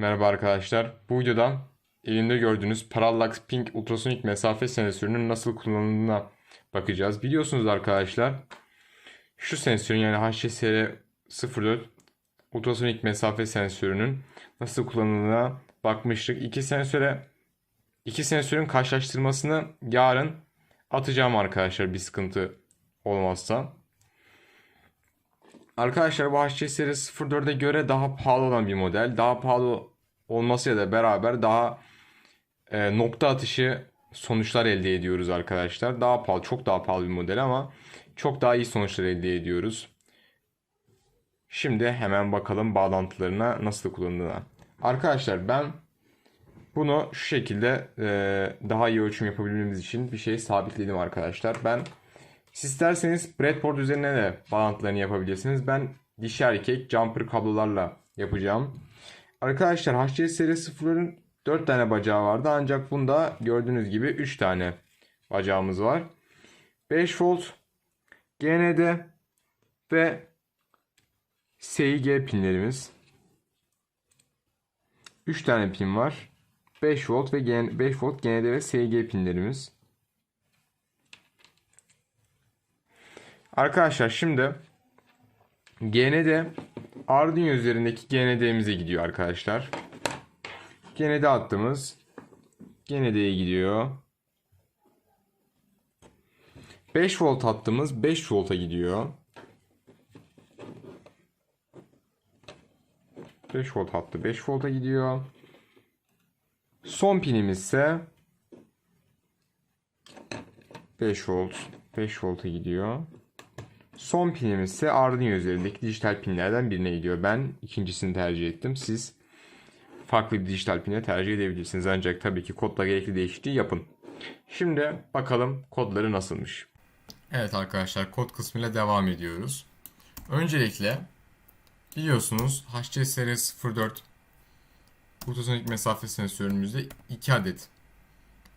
Merhaba arkadaşlar. Bu videoda elimde gördüğünüz Parallax Pink ultrasonik mesafe sensörünün nasıl kullanıldığına bakacağız. Biliyorsunuz arkadaşlar şu sensörün yani HCSR 04 ultrasonik mesafe sensörünün nasıl kullanıldığına bakmıştık. İki sensöre iki sensörün karşılaştırmasını yarın atacağım arkadaşlar bir sıkıntı olmazsa. Arkadaşlar bu HC 04'e göre daha pahalı olan bir model. Daha pahalı olmasıyla da beraber daha e, nokta atışı sonuçlar elde ediyoruz arkadaşlar. Daha pahalı, çok daha pahalı bir model ama çok daha iyi sonuçlar elde ediyoruz. Şimdi hemen bakalım bağlantılarına nasıl kullanıldığına. Arkadaşlar ben bunu şu şekilde e, daha iyi ölçüm yapabilmemiz için bir şey sabitledim arkadaşlar. Ben siz isterseniz breadboard üzerine de bağlantılarını yapabilirsiniz. Ben dişi erkek jumper kablolarla yapacağım. Arkadaşlar HC seri 0'ların 4 tane bacağı vardı ancak bunda gördüğünüz gibi 3 tane bacağımız var. 5 volt GND ve SIG pinlerimiz. 3 tane pin var. 5 volt ve GN 5 volt GND ve SIG pinlerimiz. Arkadaşlar şimdi GND Arduino üzerindeki GND'mize gidiyor arkadaşlar. GND attığımız GND'ye gidiyor. 5 volt attığımız 5 volta gidiyor. 5 volt hattı 5 volta gidiyor. Son pinimiz ise 5 volt 5 volta gidiyor. Son pinimiz ise Arduino üzerindeki dijital pinlerden birine gidiyor. Ben ikincisini tercih ettim. Siz farklı bir dijital pine tercih edebilirsiniz. Ancak tabii ki kodla gerekli değişikliği yapın. Şimdi bakalım kodları nasılmış. Evet arkadaşlar kod kısmıyla devam ediyoruz. Öncelikle biliyorsunuz HCSR 04 ultrasonik mesafe sensörümüzde 2 adet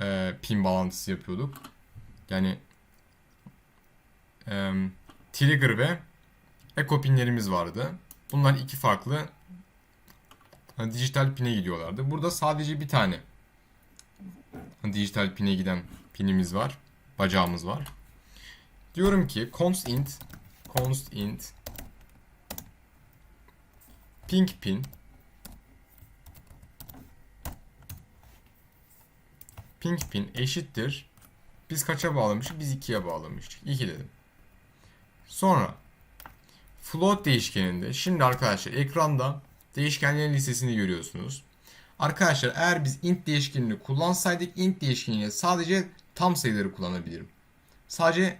e, pin bağlantısı yapıyorduk. Yani e, trigger ve echo pinlerimiz vardı. Bunlar iki farklı hani dijital pine gidiyorlardı. Burada sadece bir tane hani dijital pine giden pinimiz var. Bacağımız var. Diyorum ki const int const int pink pin pink pin eşittir. Biz kaça bağlamıştık? Biz 2'ye bağlamıştık. 2 dedim. Sonra float değişkeninde şimdi arkadaşlar ekranda değişkenlerin listesini görüyorsunuz. Arkadaşlar eğer biz int değişkenini kullansaydık int değişkeniyle sadece tam sayıları kullanabilirim. Sadece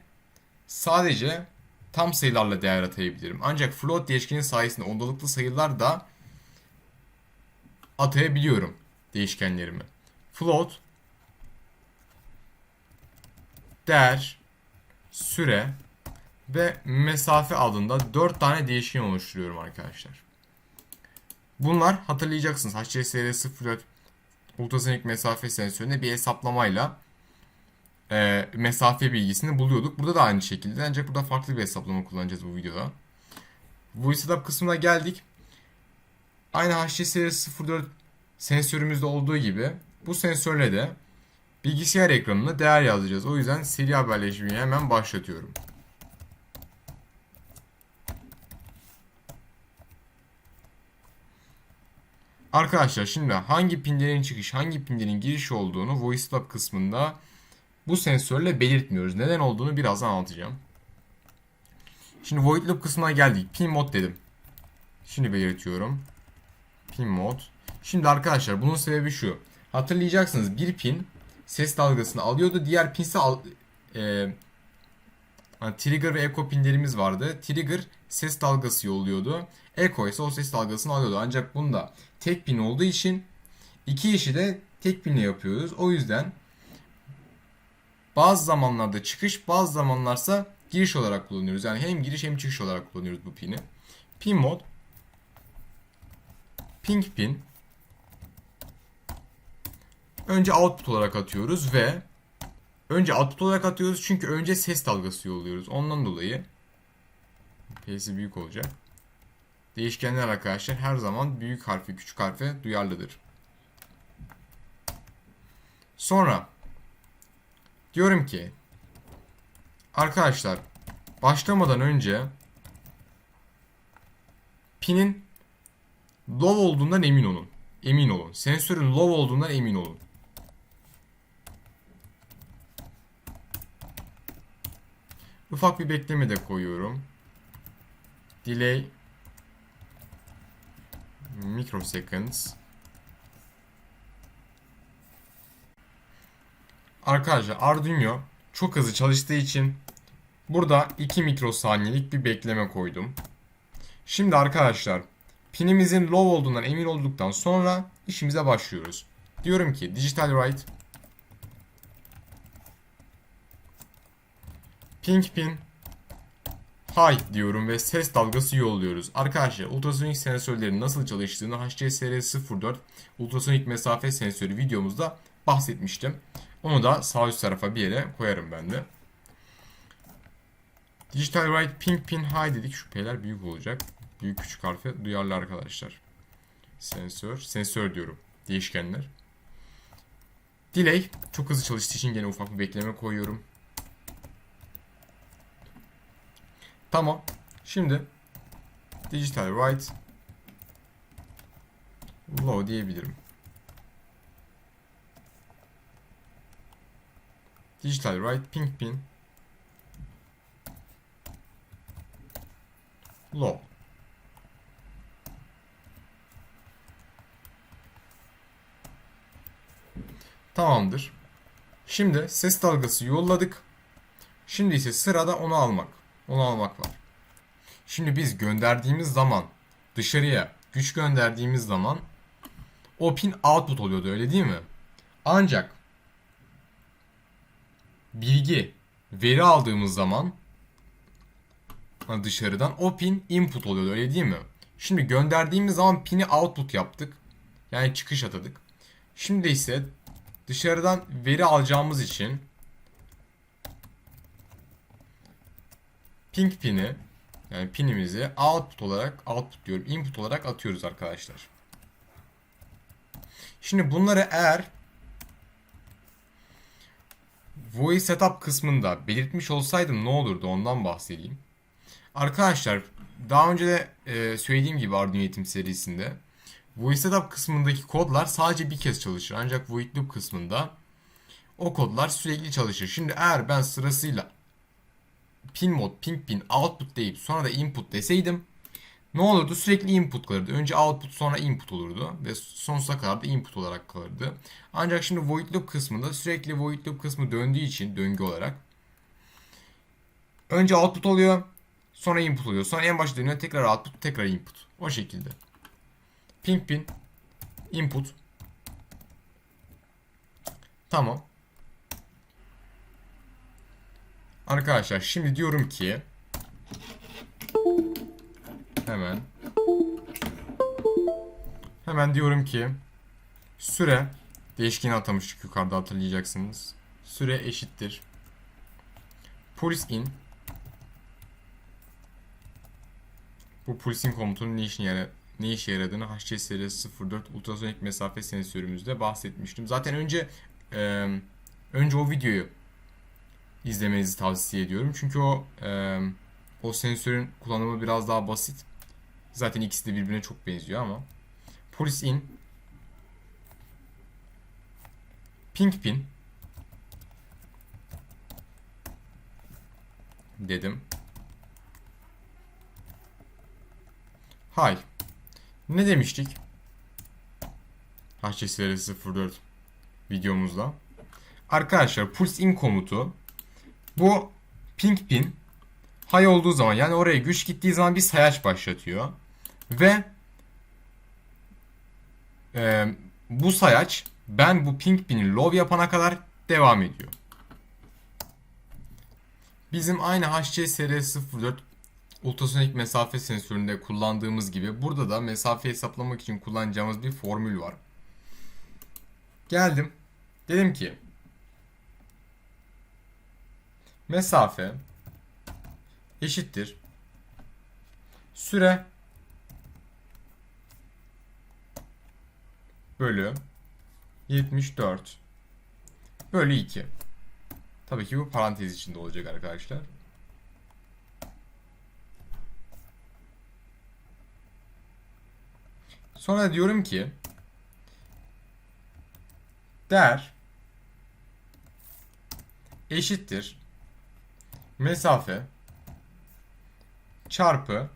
sadece tam sayılarla değer atayabilirim. Ancak float değişkeni sayesinde ondalıklı sayılar da atayabiliyorum değişkenlerimi. Float değer süre ve mesafe adında 4 tane değişken oluşturuyorum arkadaşlar. Bunlar hatırlayacaksınız. HCSR 04 ultrasonik mesafe sensöründe bir hesaplamayla e, mesafe bilgisini buluyorduk. Burada da aynı şekilde ancak burada farklı bir hesaplama kullanacağız bu videoda. Voice setup kısmına geldik. Aynı HCSR 04 sensörümüzde olduğu gibi bu sensörle de bilgisayar ekranına değer yazacağız. O yüzden seri haberleşmeyi hemen başlatıyorum. Arkadaşlar şimdi hangi pinlerin çıkış, hangi pinlerin giriş olduğunu VoiceLab kısmında bu sensörle belirtmiyoruz. Neden olduğunu birazdan anlatacağım. Şimdi VoidLab kısmına geldik. Pin mod dedim. Şimdi belirtiyorum. Pin mod. Şimdi arkadaşlar bunun sebebi şu. Hatırlayacaksınız bir pin ses dalgasını alıyordu. Diğer pin ise al, e, trigger ve echo pinlerimiz vardı. Trigger ses dalgası yolluyordu. Echo ise o ses dalgasını alıyordu. Ancak bunda tek pin olduğu için iki işi de tek pinle yapıyoruz. O yüzden bazı zamanlarda çıkış, bazı zamanlarsa giriş olarak kullanıyoruz. Yani hem giriş hem çıkış olarak kullanıyoruz bu pini. Pin mod pink pin önce output olarak atıyoruz ve önce output olarak atıyoruz çünkü önce ses dalgası yolluyoruz. Ondan dolayı P'si büyük olacak. Değişkenler arkadaşlar her zaman büyük harfi küçük harfe duyarlıdır. Sonra diyorum ki arkadaşlar başlamadan önce pinin low olduğundan emin olun. Emin olun. Sensörün low olduğundan emin olun. Ufak bir bekleme de koyuyorum. Delay microseconds. Arkadaşlar Arduino çok hızlı çalıştığı için burada 2 mikrosaniyelik bir bekleme koydum. Şimdi arkadaşlar pinimizin low olduğundan emin olduktan sonra işimize başlıyoruz. Diyorum ki digital write ping pin high diyorum ve ses dalgası yolluyoruz. Arkadaşlar ultrasonik sensörlerin nasıl çalıştığını HCSR04 ultrasonik mesafe sensörü videomuzda bahsetmiştim. Onu da sağ üst tarafa bir yere koyarım ben de. Digital write ping pin high dedik. Şu P'ler büyük olacak. Büyük küçük harfe duyarlı arkadaşlar. Sensör. Sensör diyorum. Değişkenler. Delay. Çok hızlı çalıştığı için gene ufak bir bekleme koyuyorum. Tamam. Şimdi digital write low diyebilirim. Digital write ping pin low. Tamamdır. Şimdi ses dalgası yolladık. Şimdi ise sırada onu almak. Onu almak var. Şimdi biz gönderdiğimiz zaman dışarıya güç gönderdiğimiz zaman o pin output oluyordu öyle değil mi? Ancak bilgi veri aldığımız zaman dışarıdan o pin input oluyordu öyle değil mi? Şimdi gönderdiğimiz zaman pini output yaptık. Yani çıkış atadık. Şimdi ise dışarıdan veri alacağımız için ping pini yani pinimizi output olarak output diyorum input olarak atıyoruz arkadaşlar. Şimdi bunları eğer voice setup kısmında belirtmiş olsaydım ne olurdu ondan bahsedeyim. Arkadaşlar daha önce de e, söylediğim gibi Arduino eğitim serisinde voice setup kısmındaki kodlar sadece bir kez çalışır. Ancak void loop kısmında o kodlar sürekli çalışır. Şimdi eğer ben sırasıyla pin mod, ping pin, output deyip sonra da input deseydim ne olurdu? Sürekli input kalırdı. Önce output sonra input olurdu ve sonsuza kadar da input olarak kalırdı. Ancak şimdi void loop kısmında sürekli void loop kısmı döndüğü için döngü olarak önce output oluyor, sonra input oluyor. Sonra en başta dönüyor, tekrar output, tekrar input. O şekilde. Ping pin, input. Tamam. Arkadaşlar şimdi diyorum ki hemen hemen diyorum ki süre değişkeni atamıştık yukarıda hatırlayacaksınız. Süre eşittir. Pulse in bu pulsing komutunun ne işine yarar ne işe yaradığını HCSR04 ultrasonik mesafe sensörümüzde bahsetmiştim. Zaten önce e, önce o videoyu izlemenizi tavsiye ediyorum. Çünkü o e, o sensörün kullanımı biraz daha basit. Zaten ikisi de birbirine çok benziyor ama. Pulse in ping pin dedim. Hay. Ne demiştik? HCSR 04 videomuzda. Arkadaşlar pulse in komutu bu ping pin high olduğu zaman yani oraya güç gittiği zaman bir sayaç başlatıyor. Ve e, bu sayaç ben bu ping pini low yapana kadar devam ediyor. Bizim aynı HCSR04 ultrasonik mesafe sensöründe kullandığımız gibi burada da mesafe hesaplamak için kullanacağımız bir formül var. Geldim. Dedim ki mesafe eşittir süre bölü 74 bölü 2. Tabii ki bu parantez içinde olacak arkadaşlar. Sonra diyorum ki der eşittir mesafe çarpı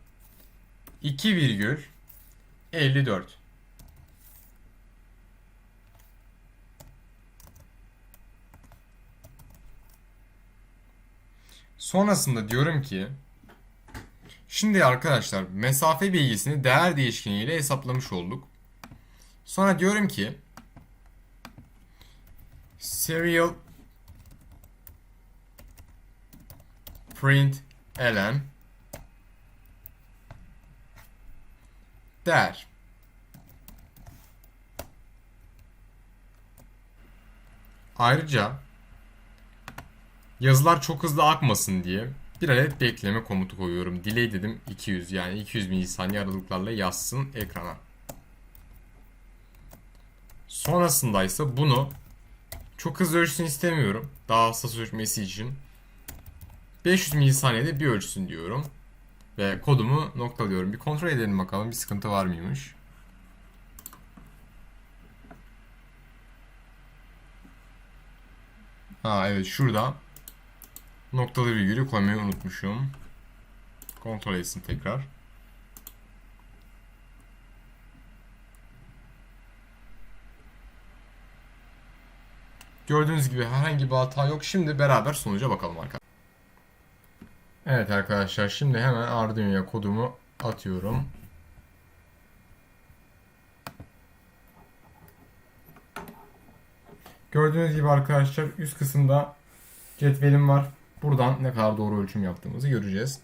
2 virgül 54. Sonrasında diyorum ki Şimdi arkadaşlar mesafe bilgisini değer değişkeniyle hesaplamış olduk. Sonra diyorum ki serial print ln değer Ayrıca yazılar çok hızlı akmasın diye bir adet bekleme komutu koyuyorum. Delay dedim 200 yani 200 milisaniye aralıklarla yazsın ekrana. Sonrasında ise bunu çok hızlı ölçsün istemiyorum. Daha hassas ölçmesi için 500 milisaniyede bir ölçsün diyorum. Ve kodumu noktalıyorum. Bir kontrol edelim bakalım bir sıkıntı var mıymış. Ha evet şurada noktalı virgülü koymayı unutmuşum. Kontrol etsin tekrar. Gördüğünüz gibi herhangi bir hata yok. Şimdi beraber sonuca bakalım arkadaşlar. Evet arkadaşlar şimdi hemen Arduino'ya kodumu atıyorum. Gördüğünüz gibi arkadaşlar üst kısımda cetvelim var. Buradan ne kadar doğru ölçüm yaptığımızı göreceğiz.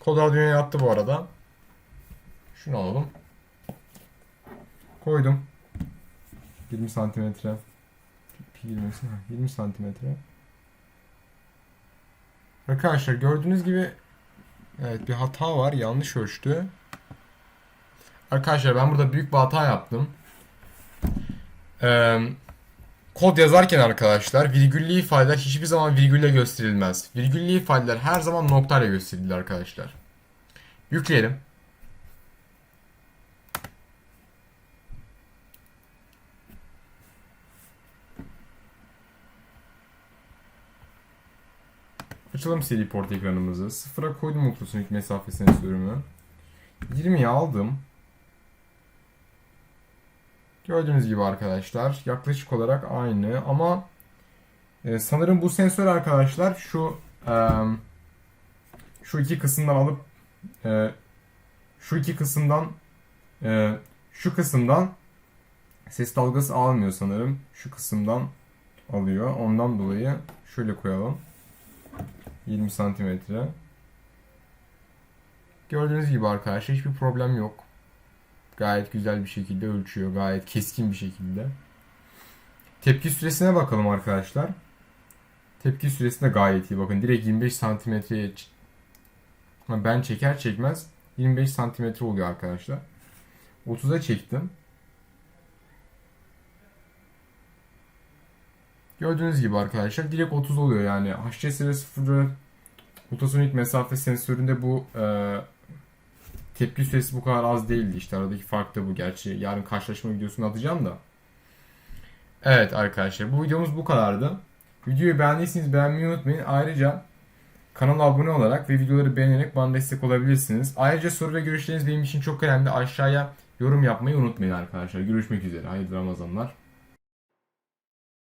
Kod Arduino'ya yattı bu arada. Şunu alalım. Koydum. 20 santimetre. 20, 20 santimetre. Arkadaşlar gördüğünüz gibi evet bir hata var. Yanlış ölçtü. Arkadaşlar ben burada büyük bir hata yaptım. Eee Kod yazarken arkadaşlar virgüllü ifadeler hiçbir zaman virgülle gösterilmez. Virgüllü ifadeler her zaman noktayla gösterilir arkadaşlar. Yükleyelim. Açalım seri port ekranımızı. Sıfıra koydum ultrasonik mesafe sensörümü. 20'yi aldım. Gördüğünüz gibi arkadaşlar yaklaşık olarak aynı ama e, sanırım bu sensör arkadaşlar şu e, şu iki kısımdan alıp e, şu iki kısımdan e, şu kısımdan ses dalgası almıyor sanırım. Şu kısımdan alıyor. Ondan dolayı şöyle koyalım. 20 santimetre. Gördüğünüz gibi arkadaşlar hiçbir problem yok. Gayet güzel bir şekilde ölçüyor. Gayet keskin bir şekilde. Tepki süresine bakalım arkadaşlar. Tepki süresi de gayet iyi. Bakın direkt 25 santimetreye ben çeker çekmez 25 santimetre oluyor arkadaşlar. 30'a çektim. Gördüğünüz gibi arkadaşlar direkt 30 oluyor yani. HC0 ultrasonik mesafe sensöründe bu e, tepki süresi bu kadar az değildi. İşte aradaki fark da bu. Gerçi yarın karşılaşma videosunu atacağım da. Evet arkadaşlar bu videomuz bu kadardı. Videoyu beğendiyseniz beğenmeyi unutmayın. Ayrıca kanala abone olarak ve videoları beğenerek bana destek olabilirsiniz. Ayrıca soru ve görüşleriniz benim için çok önemli. Aşağıya yorum yapmayı unutmayın arkadaşlar. Görüşmek üzere. Hayırlı Ramazanlar.